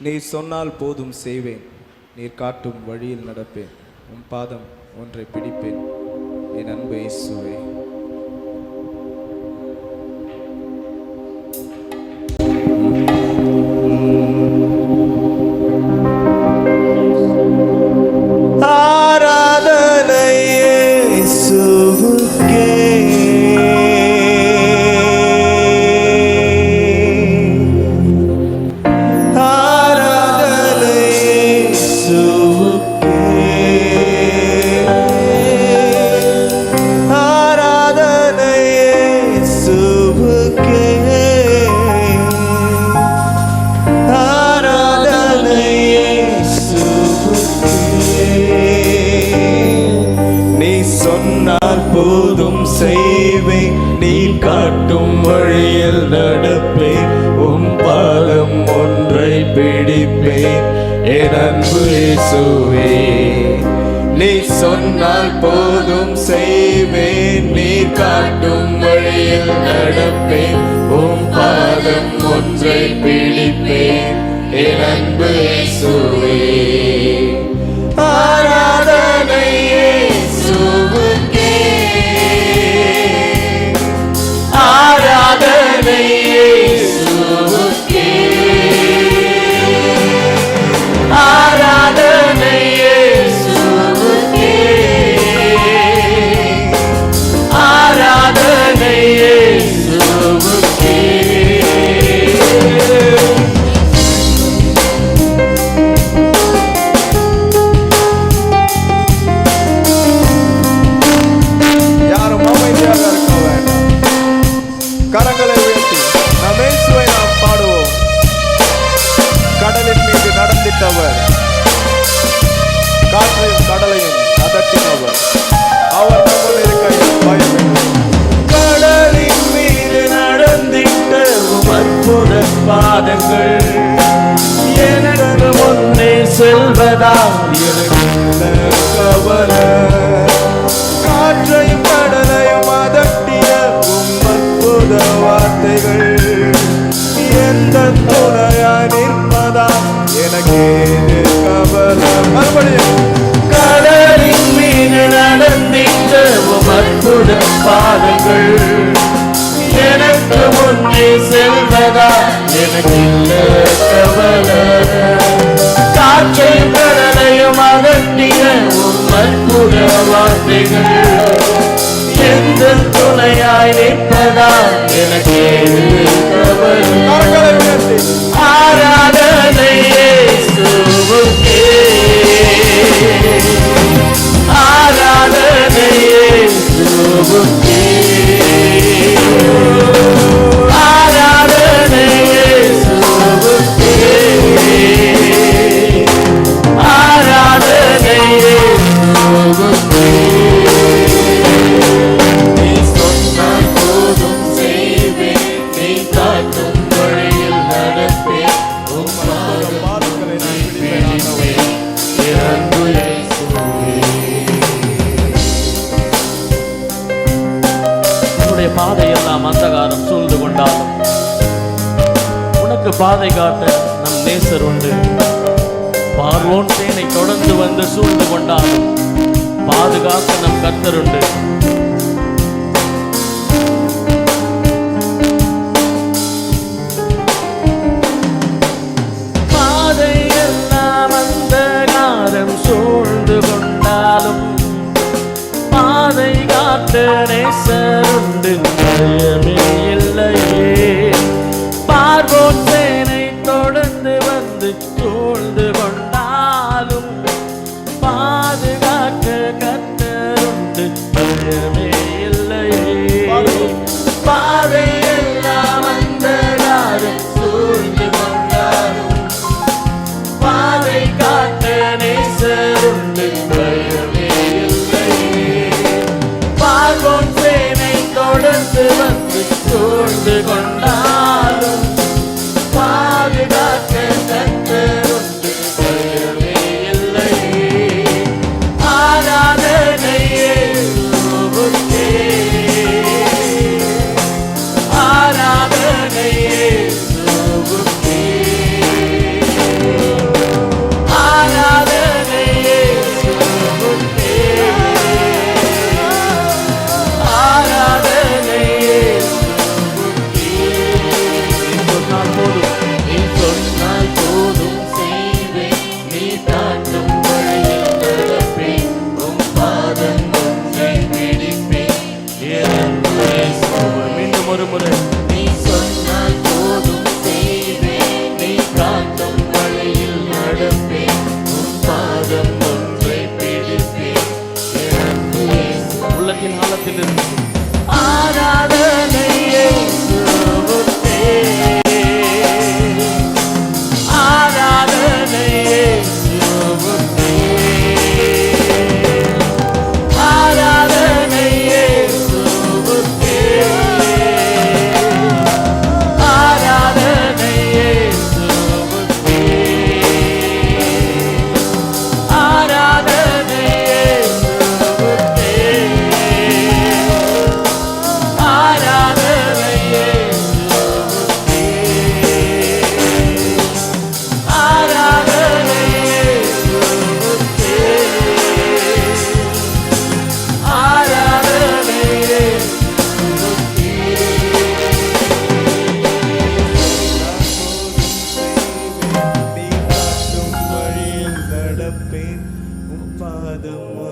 நீ சொன்னால் போதும் செய்வேன். நீர் காட்டும் வழியில் நடப்பேன். உன் பாதம் ஒன்றை பிடிப்பேன். என் அன்பு இயேசுவே. சொன்னால் போதும் செய்வேன் நீ காட்டும் வழியில் நடப்பேன் உம் பாதம் ஒன்றை பிடிப்பேன் என் அன்பு இயேசுவே நீ சொன்னால் போதும் செய்வேன் நீ காட்டும் வழியில் நடப்பேன் உம் பாதம் ஒன்றை பிடிப்பேன் என் அன்பு இயேசுவே. செல்வதா எனக்கு கவலை காற்றையும் கடலையும் அதட்டிய உம்மற்புத வார்த்தைகள். எந்த துணையா நிற்பதா எனக்கே கவலை மறுபடியும் கடலின் மீது நடந்திட்ட உமற்புத பாதங்கள். எனக்கு முன்னே செல்வதா எனக்கு கவலை அற்புத வார்த்தைகள் எந்த துணையாய் நிற்பதா எனக்கு கவலை ஆராதனை பாதை காட்ட நம் நேசர் உண்டு. பார்வோன் தேனை தொடர்ந்து வந்து சூழ்ந்து கொண்டாலும் பாதுகாக்க நம் கர்த்தர் உண்டு. பாதையெல்லாம் அந்தகாரம் சூழ்ந்து கொண்டாலும் பாதை காட்டு நேசருண்டு பயமே இல்லை. தொடர்ந்து வந்து சூழ்ந்து நீ